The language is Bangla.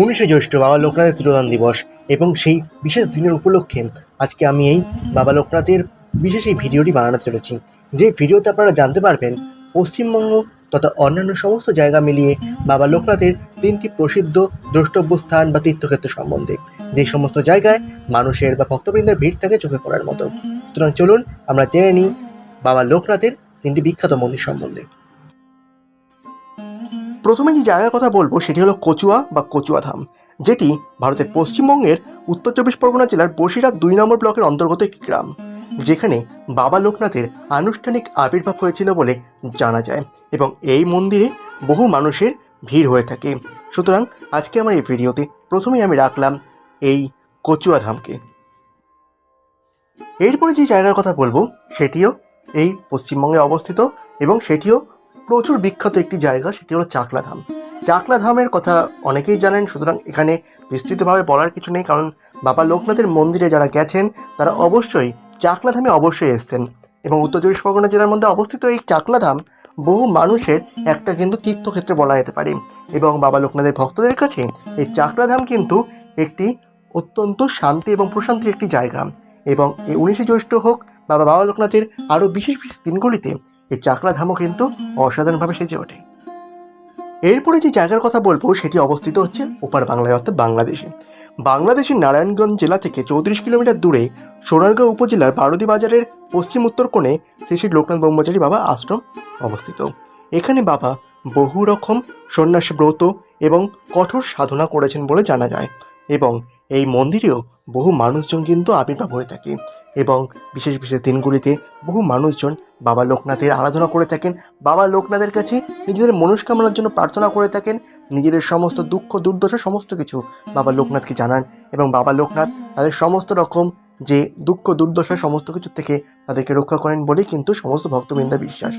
উনিশে জ্যৈষ্ঠ বাবা লোকনাথের তিরোধান দিবস এবং সেই বিশেষ দিনের উপলক্ষে আজকে আমি এই বাবা লোকনাথের বিশেষ এই ভিডিওটি বানাতে চলেছি। যে ভিডিওতে আপনারা জানতে পারবেন, পশ্চিমবঙ্গ তথা অন্যান্য সমস্ত জায়গা মিলিয়ে বাবা লোকনাথের তিনটি প্রসিদ্ধ দ্রষ্টব্য স্থান বা তীর্থক্ষেত্র সম্বন্ধে। যে সমস্ত জায়গায় মানুষের বা ভক্তবৃন্দের ভিড় থাকে চোখে পড়ার মতো। সুতরাং চলুন আমরা জেনে নিই বাবা লোকনাথের তিনটি বিখ্যাত মন্দির সম্বন্ধে। প্রথমে যে জায়গার কথা বলব সেটি হলো কচুয়া বা কচুয়া ধাম, যেটি ভারতের পশ্চিমবঙ্গের উত্তর চব্বিশ পরগনা জেলার বসিরহাট দুই নম্বর ব্লকের অন্তর্গত একটি গ্রাম, যেখানে বাবা লোকনাথের আনুষ্ঠানিক আবির্ভাব হয়েছিল বলে জানা যায় এবং এই মন্দিরে বহু মানুষের ভিড় হয়ে থাকে। সুতরাং আজকে আমার এই ভিডিওতে প্রথমেই আমি রাখলাম এই কচুয়া ধামকে। এরপরে যে জায়গার কথা বলব সেটিও এই পশ্চিমবঙ্গে অবস্থিত এবং সেটিও প্রচুর বিখ্যাত একটি জায়গা, সেটি হলো চাকলা ধাম চাকলা ধামের কথা অনেকেই জানেন, সুতরাং এখানে বিস্তৃতভাবে বলার কিছু নেই, কারণ বাবা লোকনাথের মন্দিরে যারা গেছেন, তারা অবশ্যই চাকলা ধামে অবশ্যই এসছেন। এবং উত্তর চব্বিশ পরগনা জেলার মধ্যে অবস্থিত এই চাকলা ধাম বহু মানুষের একটা কিন্তু তীর্থক্ষেত্রে বলা যেতে পারে। এবং বাবা লোকনাথের ভক্তদের কাছে এই চাকলা ধাম কিন্তু একটি অত্যন্ত শান্তি এবং প্রশান্তির একটি জায়গা। এবং এই উনিশে জ্যৈষ্ঠ হোক বাবা বাবা লোকনাথের আরও বিশেষ বিশেষ দিনগুলিতে এই চাকলা ধামও কিন্তু অসাধারণভাবে সেজে ওঠে। এরপরে যে জায়গার কথা বলব, সেটি অবস্থিত হচ্ছে ওপার বাংলায়, অর্থাৎ বাংলাদেশে। বাংলাদেশের নারায়ণগঞ্জ জেলা থেকে চৌত্রিশ কিলোমিটার দূরে সোনারগাঁও উপজেলার বারোদি বাজারের পশ্চিম উত্তর কোণে শ্রী শ্রী লোকনাথ ব্রহ্মচারী বাবা আশ্রম অবস্থিত। এখানে বাবা বহু রকম সন্ন্যাসী ব্রত এবং কঠোর সাধনা করেছেন বলে জানা যায়। এবং এই মন্দিরেও বহু মানুষজন কিন্তু আবির্ভাব হয়ে থাকে এবং বিশেষ বিশেষ দিনগুলিতে বহু মানুষজন বাবা লোকনাথের আরাধনা করে থাকেন। বাবা লোকনাথের কাছে নিজেদের মনস্কামনার জন্য প্রার্থনা করে থাকেন। নিজেদের সমস্ত দুঃখ, দুর্দশা, সমস্ত কিছু বাবা লোকনাথকে জানান এবং বাবা লোকনাথ তাদের সমস্ত রকম যে দুঃখ, দুর্দশা, সমস্ত কিছু থেকে তাদেরকে রক্ষা করেন বলেই কিন্তু সমস্ত ভক্তবৃন্দের বিশ্বাস।